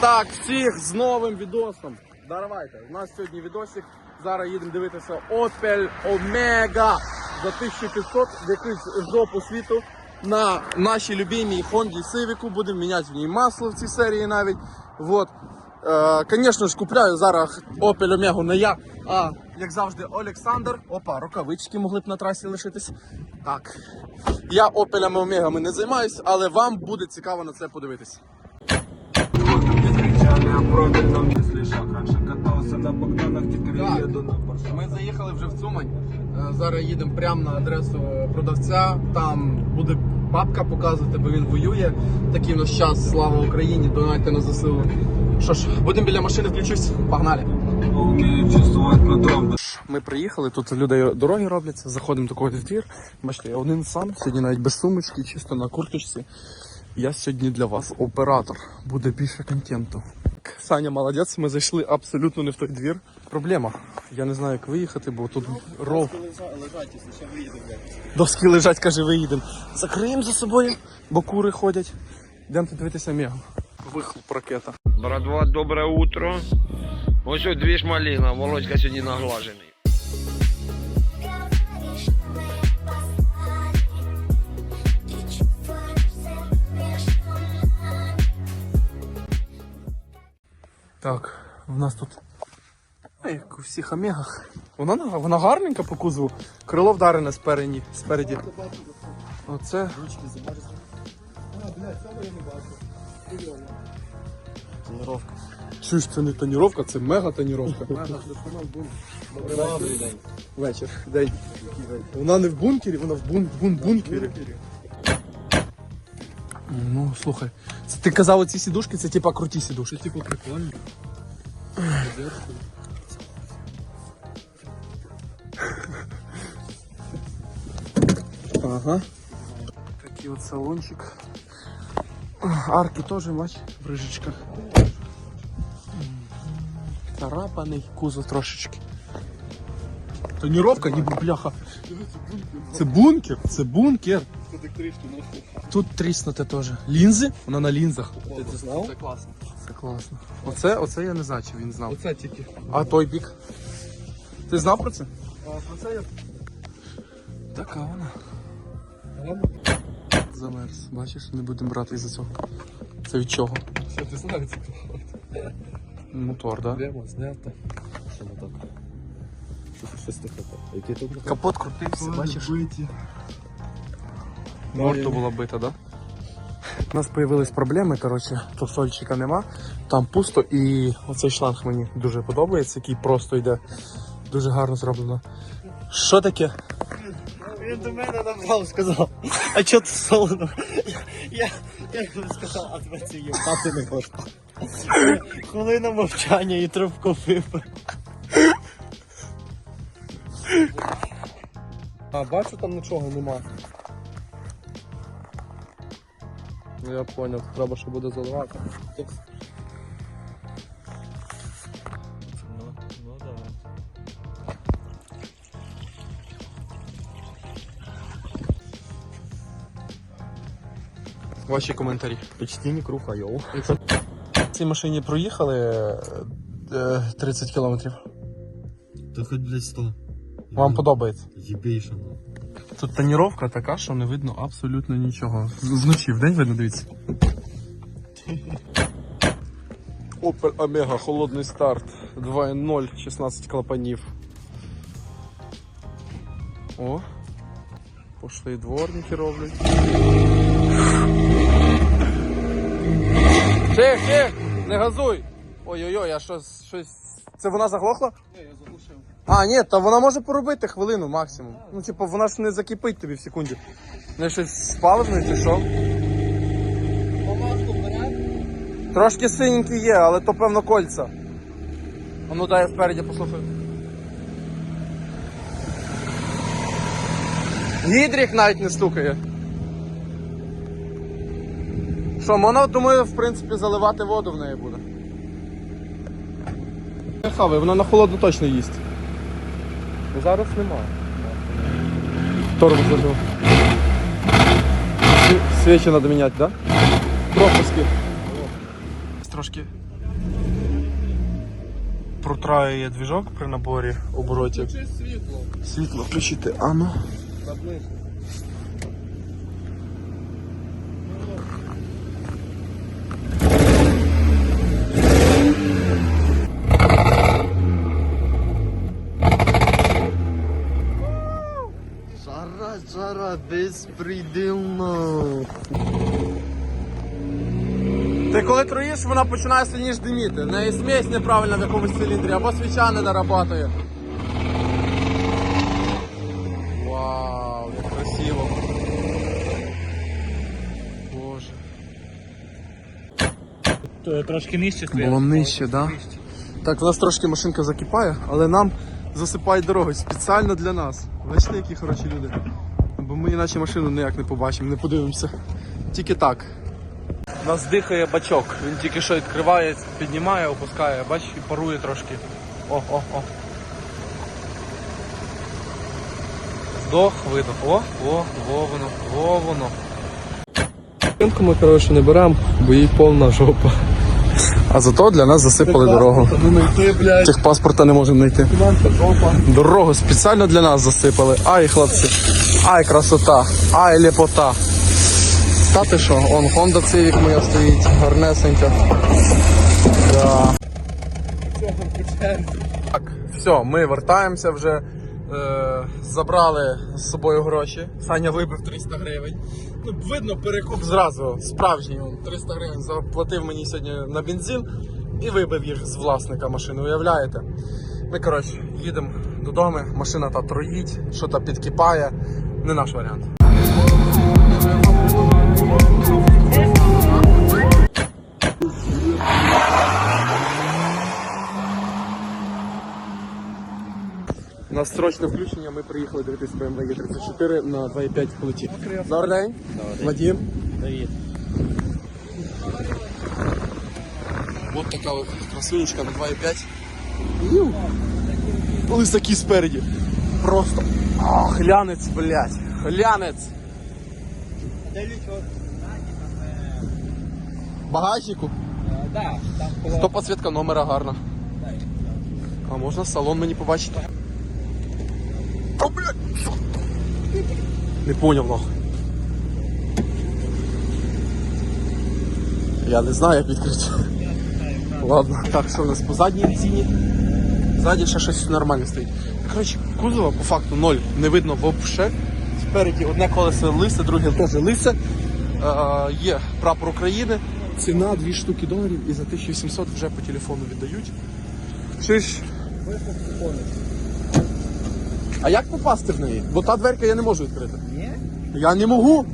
так, всіх з новим відосом. Давайте, у нас сьогодні відосик. Зараз їдемо дивитися Opel Omega за 1500 в якусь жопу світу. На нашій любимій Honda Civic будемо міняти в ній масло в цій серії навіть. Вот. Е, Звісно ж, купляю зараз Opel Omega не я, а як завжди, Олександр. Опа, рукавички могли б на трасі лишитись. Так. Я Opel Omega не займаюсь, але вам буде цікаво на це подивитись. О проданном, если шаг раньше на Богданах, теперь Так. еду на Порше. Ми заїхали вже в Цумань. Е, Зараз їдемо прямо на адресу продавця. Там буде бабка показувати, бо він воює. Такий у нас час, слава Україні, донайте на ЗСУ. Що ж, будемо біля машини, включусь. Погнали. Ми приїхали, тут люди дороги робляться, заходимо такого в двір. Бачите, я один сам, сьогодні навіть без сумочки, чисто на курточці. Я сьогодні для вас оператор, буде більше контенту. Саня молодець, ми зайшли абсолютно не в той двір. Проблема. Я не знаю, як виїхати, бо тут ров. Доски лежать, каже, виїдемо. Закриємо за собою, бо кури ходять. Йдемо дивитися мегу. Вихлоп ракета. Братва, добре утро. Ось ось дві ж маліна, Володька сьогодні наглажений. Так, в нас тут. Як у всіх омегах. Вона, вона гарненька по кузову. Крило вдарене спереді. спереді. Оце. Тоніровка. Чуєш, це не тоніровка, це мега тоніровка. Добрий день. Вечір. День. Вона не в бункері, вона в бун, бун, бункері. Ну, слухай, це ти казав, оці сідушки, це типа круті сідушки. Це типу прикольно. Ага. Такий от салончик. Арки теж, бач, в рижечках. Царапаний кузов трошечки. Тоніровка, ніби бляха. Це бункер, це бункер. Тут тріснуте теж. Лінзи? Вона на лінзах. Ти це знав? Це класно. Це класно. Оце, оце я не знаю, чи він знав. Оце тільки. А той бік? Ти знав про це? А про це я Така вона. Замерз. Бачиш, не будемо брати із-за цього. Це від чого? Що ти знаєш? Мотор, так? Да? Прямо знято. Що так? Щось таке. Який тут? Капот крутився, бачиш? Биті. Морду була бита, да? У нас з'явились проблеми, коротше, тосольчика нема, там пусто і оцей шланг мені дуже подобається, який просто йде. Дуже гарно зроблено. Що таке? Він до мене напав, сказав, а чого ти солоно? Я, я йому сказав, а тебе це їбати не можна. Хвилина мовчання і трубку випив. А, бачу, там нічого нема. Ну я поняв, треба, що буде заливати. Ну, ну давай. Ваші коментарі. Почти не круг, а йоу. В цій машині проїхали е, 30 кілометрів. Та хоч блядь 100. Вам подобається? Єбейше, ну. Тут тоніровка така, що не видно абсолютно нічого. З- Вночі, в день видно, дивіться. Opel Omega, холодний старт. 2.0, 16 клапанів. О. Пошли дворники роблять. Тих, тих! Не газуй! Ой-ой-ой, а щось, щось. Це вона заглохла? Ні. А, ні, та вона може поробити хвилину максимум. Ну, типу, вона ж не закипить тобі в секунді. Не щось спаливне чи що? Помазку бере? Трошки синенький є, але то певно кольця. А ну дай я спереді послухаю. Гідрік навіть не стукає. Що, можна, думаю, в принципі, заливати воду в неї буде. Не хавай, вона на холодно точно їсть. Зараз немає. Тормоз забив. треба міняти, так? да? Пропуски. Трошки Протраює двіжок при наборі оборотів. Включи світло? Світло включити, а жара, безпредельно. Ти коли троїш, вона починає сильніше диміти. Неї смесь неправильна в якомусь циліндрі, або свіча не дорабатує. Вау, як красиво. Боже. Трошки нижче Було нижче, так? Да? Так, у нас трошки машинка закипає, але нам засипають дорогу спеціально для нас. Бачите, які хороші люди. Ми іначе машину ніяк не побачимо, не подивимося. Тільки так. У нас дихає бачок. Він тільки що відкриває, піднімає, опускає, бач, і парує трошки. О, о, о. Вдох, видох. О, о, во воно, во воно. Ринку ми, коротше, не беремо, бо їй повна жопа. А зато для нас засипали дорогу. Техпаспорта не можемо знайти. Дорогу спеціально для нас засипали. Ай, хлопці. Ай, красота. Ай, лепота. Та ти що, он Honda Civic моя стоїть, гарнесенька. Да. Так, все, ми вертаємося вже. Е, забрали з собою гроші. Саня вибив 300 гривень. Ну, видно, перекуп зразу справжній. 300 гривень заплатив мені сьогодні на бензин і вибив їх з власника машини. Уявляєте? Ми, коротше, їдемо додому, машина та троїть, що та підкипає. Не наш варіант. У нас срочне включення, ми приїхали дивитися BMW E34 на 2.5 плиті. Добрий день. Вадим. Привіт. Вот така от красунечка на 2.5. Лисаки спереді. Просто. О, глянець, блядь. Глянець. Багажнику? Так, там То підсвітка номера гарна. А можна салон мені побачити? О, блядь! що? Не поняв нахуй. Я не знаю, як відкрити. Ладно, так, що у нас по задній ціні? Ззаді ще щось нормальне стоїть. Коротше, кузова по факту ноль. Не видно взагалі. Спереді одне колесо лисе, друге теж лисе. Е, є прапор України. Ціна 2 штуки доларів і за 1700 вже по телефону віддають. Чи ж? А як попасти в неї? Бо та дверка я не можу відкрити. Ні? Я не можу.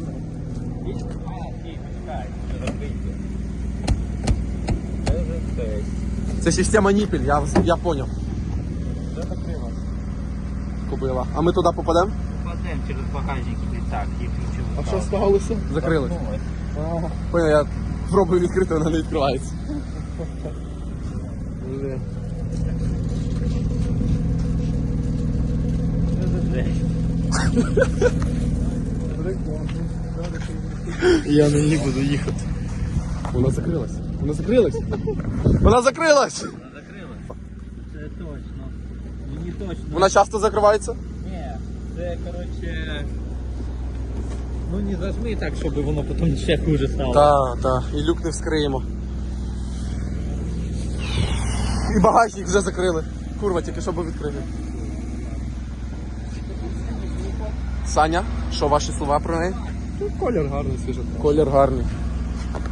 Це система ніпель, я, я поняв. Купила. А ми туди попадемо? Попадемо через багажник і так, їх ключову. А що з того лису? Закрили. Поняв, я пробую відкрити, вона не відкривається. Я на ній буду їхати. Вона закрилась. Вона закрилась. Вона закрилась! Закрила. Це точно. Ну не точно. Вона часто закривається? Ні, це коротше. Ну не зажми так, щоб воно потім ще хуже стало. Так, так. І люк не вскриємо. І багажник вже закрили. Курва, тільки що був відкрили. Саня, що ваші слова про неї? Колір гарний, свіжий. Колір гарний.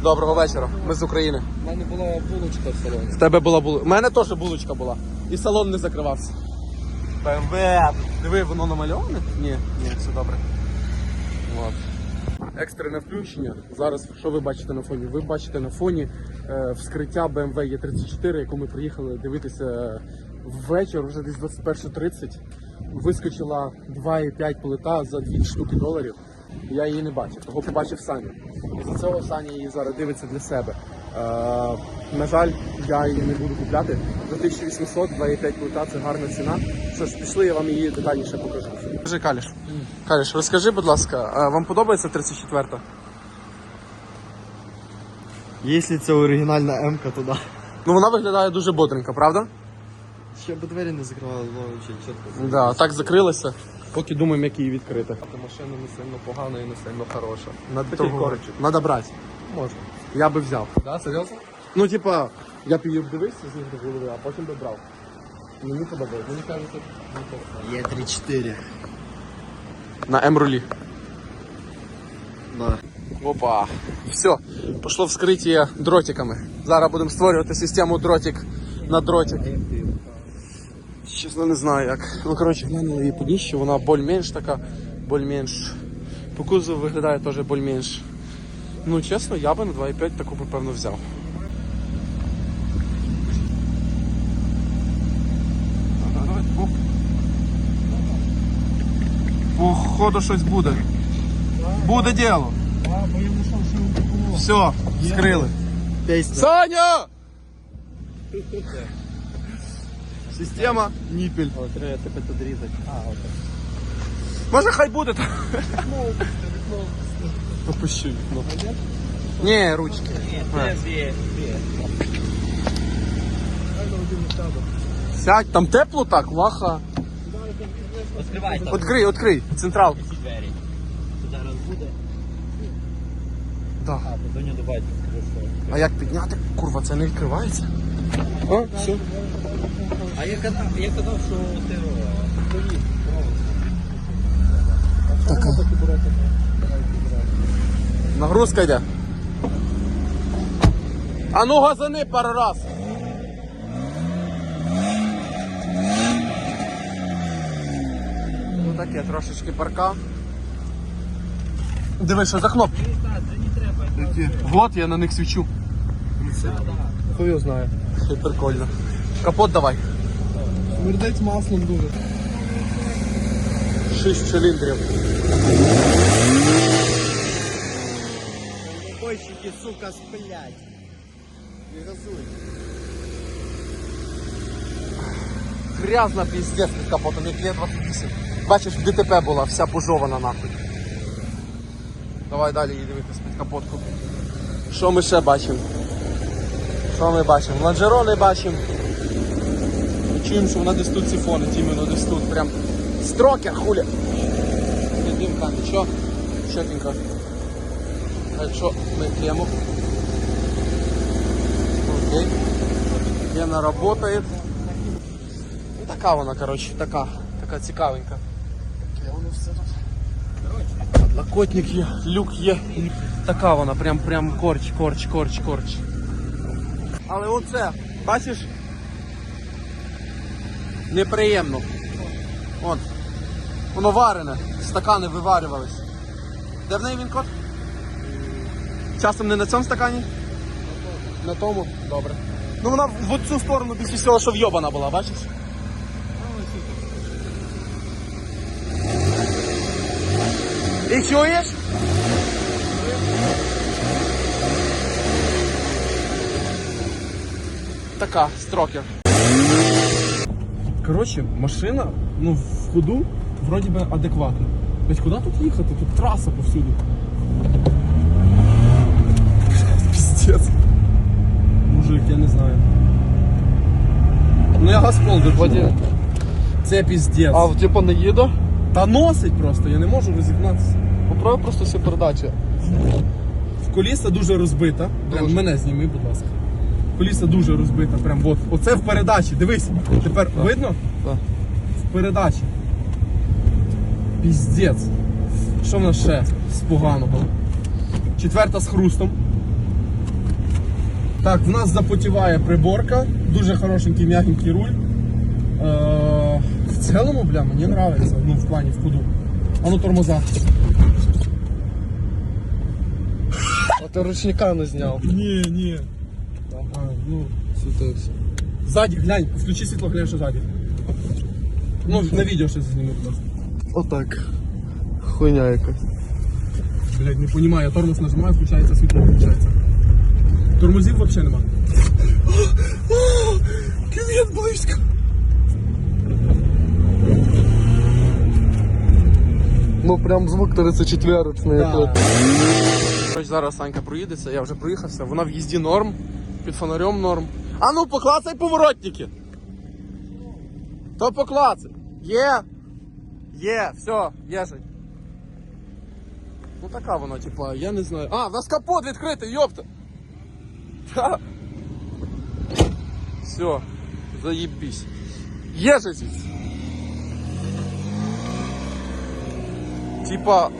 Доброго вечора. Ми з України. У мене була булочка в салоні. В тебе була булочка. У мене теж булочка була. І салон не закривався. БМВ. Диви, воно намальоване? Ні, ні, все добре. От. Екстрене включення. Зараз що ви бачите на фоні? Ви бачите на фоні е, вскриття BMW E34, яку ми приїхали дивитися ввечір, вже десь 21.30. Вискочила 2,5 плита за 2 штуки доларів. Я її не бачив, того побачив Саню. І за цього Саня її зараз дивиться для себе. Е, на жаль, я її не буду купляти. За 1800, 2,5 плита це гарна ціна. Що ж, пішли, я вам її детальніше покажу. Скажи, Каліш. Каліш, розкажи, будь ласка, а вам подобається 34-та? Якщо це оригінальна М-ка, то да. Ну вона виглядає дуже бодренько, правда? Ще б двері не закривали, ну взагалі чітко. Да, так закрилася. Поки думаємо, як її відкрити. А машина не сильно погана і не сильно хороша. Надо Такий того- Надо брати. Можна. Я би взяв. Да, серйозно? Ну, типа, я б її вдивився з ніг до голови, а потім би брав. Мені подобається. Мені кажеться, Є 3-4. на М-рулі. Да. Опа. Все, пішло вскриття дротиками. Зараз будемо створювати систему дротик на дротик. Чесно, не знаю як. Ну, коротше, глянули її по дніщу, вона боль-менш така, боль-менш. По кузову виглядає теж боль-менш. Ну, чесно, я би на 2,5 таку би певно взяв. Походу щось буде. Буде діло. Все, скрили. Саня! Система ніпель. О, треба тебе тут різати. А, от. Може хай буде так. Опущу вікно. Ні, ручки. Сядь, там тепло так, ваха. Відкривай там. Открий, открий, централ. Ці двері. Тут зараз буде. Да. А, то до скажу, що. А як підняти? Курва, це не відкривається. А, все. А я казав, я казав, що ти повіз. Така. Нагрузка йде. А ну газани пару раз. Ну таке, трошечки парка. Диви, що за кнопки? Які? Вот я на них свічу. Хуй його знає. Це прикольно. Капот давай. Смердить маслом дуже. Шість циліндрів. Бойщики, сука, сплять. Не газуй. Грязна піздець під капотом, як лє 28. Бачиш, ДТП була, вся пожована нахуй. Давай далі її дивитись під капотку. Що ми ще бачимо? Що ми бачимо? Лонжерони бачимо. Чуємо, що вона десь тут сифонить, іменно десь тут. Прям строкер, хуля. Димка, нічого. Чотенько. А що ми п'ємо? Окей. Работает. Ну, така вона, коротше, така, така цікавенька. Все тут. Є, люк є. Така вона, прям прям корч, корч, корч, корч. Але оце, бачиш? Неприємно. От. Воно варене, стакани виварювались. Де в неї він кот? Часом не на цьому стакані? На тому? Добре. Ну вона в цю сторону після всього, що вйобана була, бачиш? І чуєш? Така, строкер. Коротше, машина, ну, в ходу вроді би адекватно. Тобто куди тут їхати? Тут траса повсюду. Піздець. Мужик, я не знаю. Ну я газпол держу. Це піздець. А типа не їде? Та носить просто, я не можу розігнатися. Поправ просто всі передачі. Коліса дуже розбита. Прям Дуже. мене зніми, будь ласка. Коліса дуже розбита. Прям от. Оце в передачі. Дивись. Тепер видно? Так. В передачі. Піздець. Що в нас ще з поганого? Четверта з хрустом. Так, в нас запотіває приборка. Дуже хорошенький м'ягенький руль. Е, в цілому, бля, мені подобається. Ну, в плані в ходу. А ну тормоза. ти ручника не зняв. Ні, ні. А, ну, Світився. Ззаді, глянь, включи світло, глянь, що ззаді. Ну, на відео ще зніми, будь ласка. Отак. Хуйня якась. Блять, не розумію, я тормоз нажимаю, включається світло, включається. Тормозів взагалі нема. Кювет близько. Ну прям звук 34-ний. Да. Коротше, зараз Санька проїдеться, я вже проїхався. Вона в їзді норм, під фонарем норм. А ну поклацай поворотники. То поклацай. Є. Є, все, є же. Ну така вона, типа, я не знаю. А, в нас капот відкритий, йопта. Ха. Все, заебись. Є же звідси. Типа,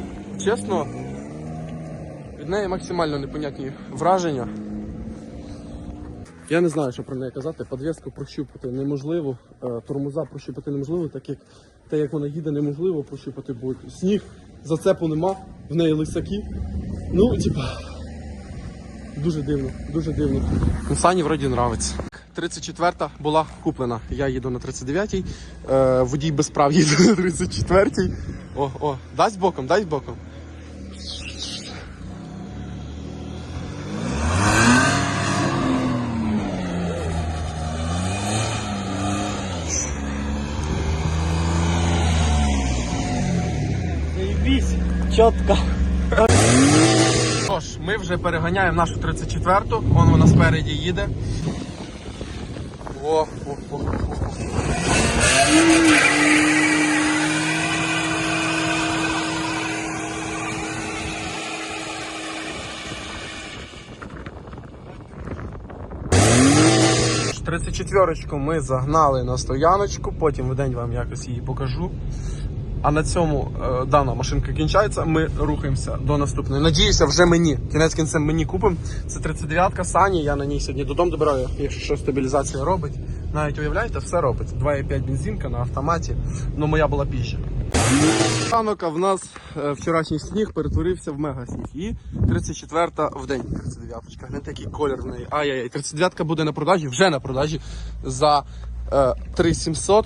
чесно, від неї максимально непонятні враження. Я не знаю, що про неї казати. Подвеску прощупати неможливо, е, тормоза прощупати неможливо, так як те, як вона їде, неможливо прощупати, бо сніг, зацепу нема, в неї лисаки. Ну, типа, дуже дивно, дуже дивно. Ну, Сані вроді нравиться. 34-та була куплена. Я їду на 39-й, е, водій без прав їде на 34-й. О, о, дасть боком, дасть боком. Чітко. Тож, ми вже переганяємо нашу 34-ту, вон вона спереді їде. О, о, о, о. Тридцять четверочку ми загнали на стояночку, потім в день вам якось її покажу. А на цьому е, дана машинка кінчається. Ми рухаємося до наступної. Надіюся, вже мені. Кінець кінцем мені купимо. Це 39-ка Сані. Я на ній сьогодні додому добираю, якщо що стабілізація робить. Навіть уявляєте, все робить. 2,5 бензинка на автоматі. Ну моя була піща. Ранок, а в нас е, вчорашній сніг перетворився в мегасніг. І 34-та в день. 39-ка. Гляньте, який колір в неї. Ай-яй-яй. 39-ка буде на продажі, вже на продажі за е, 3700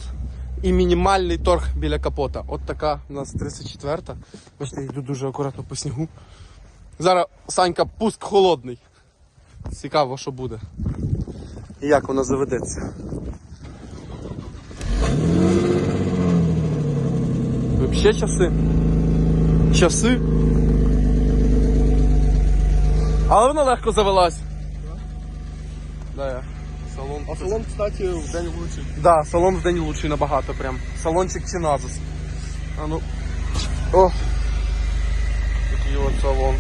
і мінімальний торг біля капота. От така у нас 34-та. Бачите, йду дуже акуратно по снігу. Зараз Санька пуск холодний. Цікаво, що буде. І як вона заведеться. Вообще часи. Часи. Але вона легко завелась. Да, я. Салон. А салон, кстати, в день лучший. Да, салон в день лучший набагато прям. Салончик Чиназус. А ну. О! Такий от салон.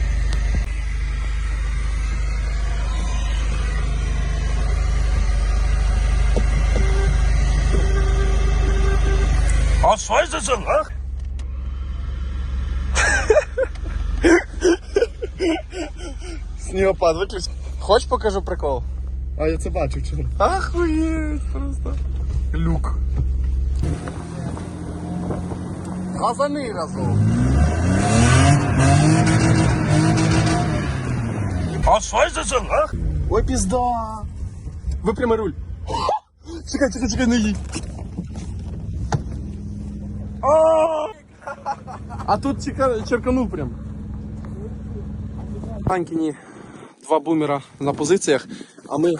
А что это за лах? Снігопад, виключ. Хочеш покажу прикол? А я це бачив вчора. Охуеть просто. Люк. Газани разом. А что это за лах? Ой, пізда. Випрями руль. Чекай, чекай, чекай, не їдь. А тут чека- черканув прям. Анькіні два бумера на позиціях, А ми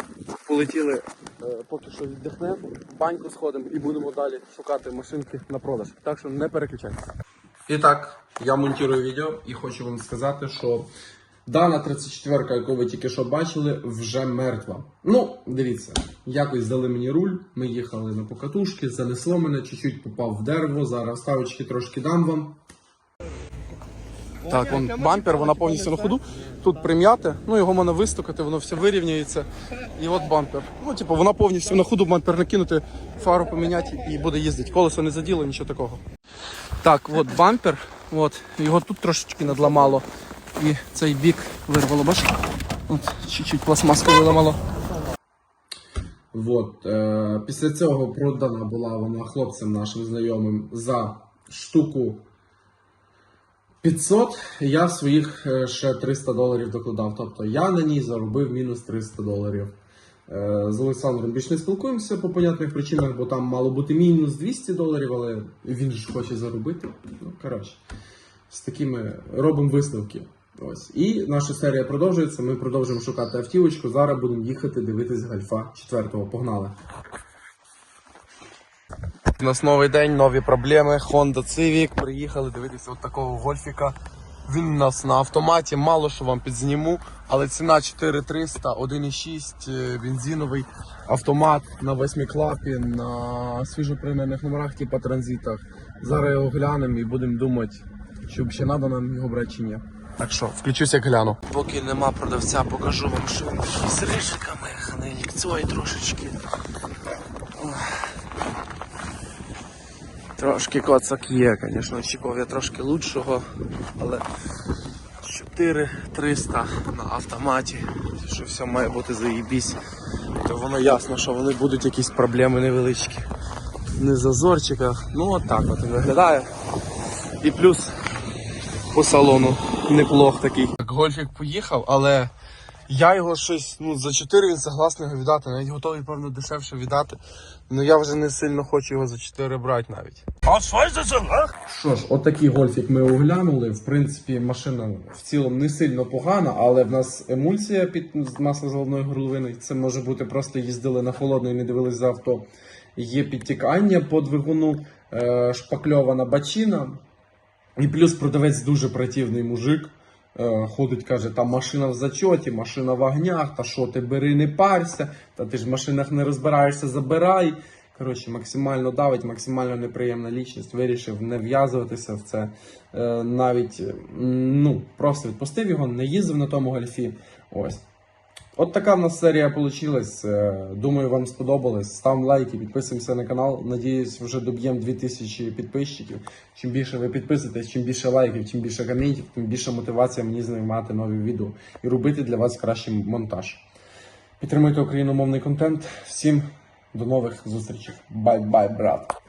полетіли е, поки що віддихнемо, баньку сходимо і будемо далі шукати машинки на продаж. Так що не переключайтеся. І так, я монтую відео і хочу вам сказати, що дана 34, яку ви тільки що бачили, вже мертва. Ну, дивіться, якось дали мені руль, ми їхали на покатушки, занесло мене, чуть-чуть попав в дерево, зараз ставочки трошки дам вам. Так, вон бампер, вона повністю на ходу. Тут прим'яте, ну його можна вистукати, воно все вирівняється. І от бампер. Ну, типу, вона повністю на ходу, бампер накинути, фару поміняти і буде їздити. Колесо не заділо, нічого такого. Так, от бампер, от, його тут трошечки надламало. І цей бік вирвало, бачите? Чуть-чуть пластмаску виламало. От, е, після цього продана була вона хлопцям нашим знайомим за штуку 500, я своїх е, ще 300 доларів докладав. Тобто я на ній заробив мінус 300 доларів. Е, З Олександром більш не спілкуємося по понятних причинах, бо там мало бути мінус 200 доларів, але він ж хоче заробити. Ну, коротше, з такими робимо висновки. Ось. І наша серія продовжується. Ми продовжуємо шукати автівочку. Зараз будемо їхати дивитись гальфа 4-го. Погнали. У нас новий день, нові проблеми. Honda Civic. Приїхали дивитися от такого гольфіка. Він у нас на автоматі, мало що вам підзніму, але ціна 4300, 1,6 е, бензиновий автомат на восьмиклапі, на свіжопринених номерах, типу транзитах. Зараз його глянемо і будемо думати, чи взагалі треба нам його брати чи ні. Так що, включуся, гляну. Поки нема продавця, покажу вам, що він з рижиками, хнилькцой трошечки. Трошки коцак є, звісно, очікував я трошки лучшого, але 4300 на автоматі, що все має бути заїбісь, то воно ясно, що вони будуть якісь проблеми невеличкі. Не в зазорчиках, ну от от виглядає. І плюс по салону неплох такий. Так, гольфік поїхав, але я його щось, ну, за 4 він согласний його віддати, навіть готовий, певно, дешевше віддати. Ну я вже не сильно хочу його за 4 брати навіть. Що ж, от такий гольфік ми оглянули. В принципі, машина в цілому не сильно погана, але в нас емульсія під маслозаливною горловиною. Це може бути просто їздили на холодно і не дивились за авто. Є підтікання по двигуну, е, шпакльована бачина. І плюс продавець дуже противний мужик. Е, Ходить, каже, там машина в зачоті, машина в огнях, та що ти бери, не парся, та ти ж в машинах не розбираєшся, забирай. Коротше, максимально давить, максимально неприємна лічність. Вирішив не в'язуватися в це. Е, навіть ну, просто відпустив його, не їздив на тому гольфі. Ось. От така в нас серія вийшла. Думаю, вам сподобалось. Ставимо лайки, підписуємося на канал. Надіюсь, вже доб'ємо 2000 підписчиків. Чим більше ви підписуєтесь, чим більше лайків, чим більше коментів, тим більше мотивація мені знімати нові відео і робити для вас кращий монтаж. Підтримуйте україномовний контент. Всім до нових зустрічей. Бай-бай, брат!